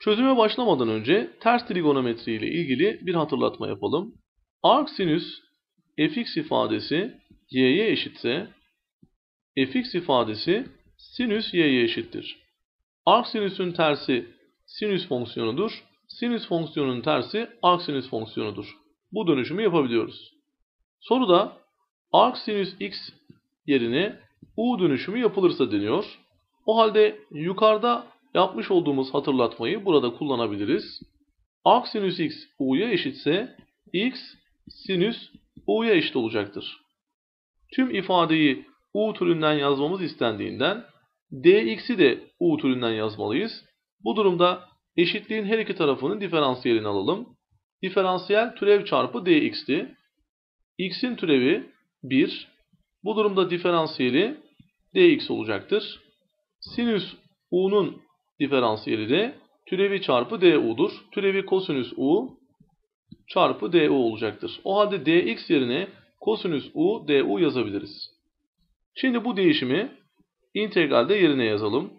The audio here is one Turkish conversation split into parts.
Çözüme başlamadan önce ters trigonometri ile ilgili bir hatırlatma yapalım. Arc sinüs fx ifadesi y'ye eşitse fx ifadesi sinüs y'ye eşittir. Arc sinüsün tersi sinüs fonksiyonudur. Sinüs fonksiyonunun tersi arc sinüs fonksiyonudur. Bu dönüşümü yapabiliyoruz. Soruda arc sinüs x yerine u dönüşümü yapılırsa deniyor. O halde yukarıda yapmış olduğumuz hatırlatmayı burada kullanabiliriz. Arc sinüs x u'ya eşitse x sinüs u'ya eşit olacaktır. Tüm ifadeyi u türünden yazmamız istendiğinden dx'i de u türünden yazmalıyız. Bu durumda eşitliğin her iki tarafının diferansiyelini alalım. Diferansiyel türev çarpı dx'ti. x'in türevi 1. Bu durumda diferansiyeli dx olacaktır. Sinüs u'nun diferansiyeli de türevi çarpı du'dur. Türevi kosinüs u çarpı du olacaktır. O halde dx yerine kosinüs u du yazabiliriz. Şimdi bu değişimi integralde yerine yazalım.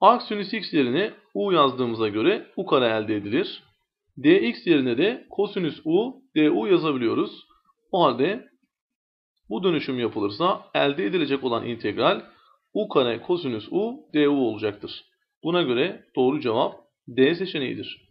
Arc sinüs x yerine u yazdığımıza göre u kare elde edilir. dx yerine de kosinüs u du yazabiliyoruz. O halde bu dönüşüm yapılırsa elde edilecek olan integral u kare kosinüs u du olacaktır. Buna göre doğru cevap D seçeneğidir.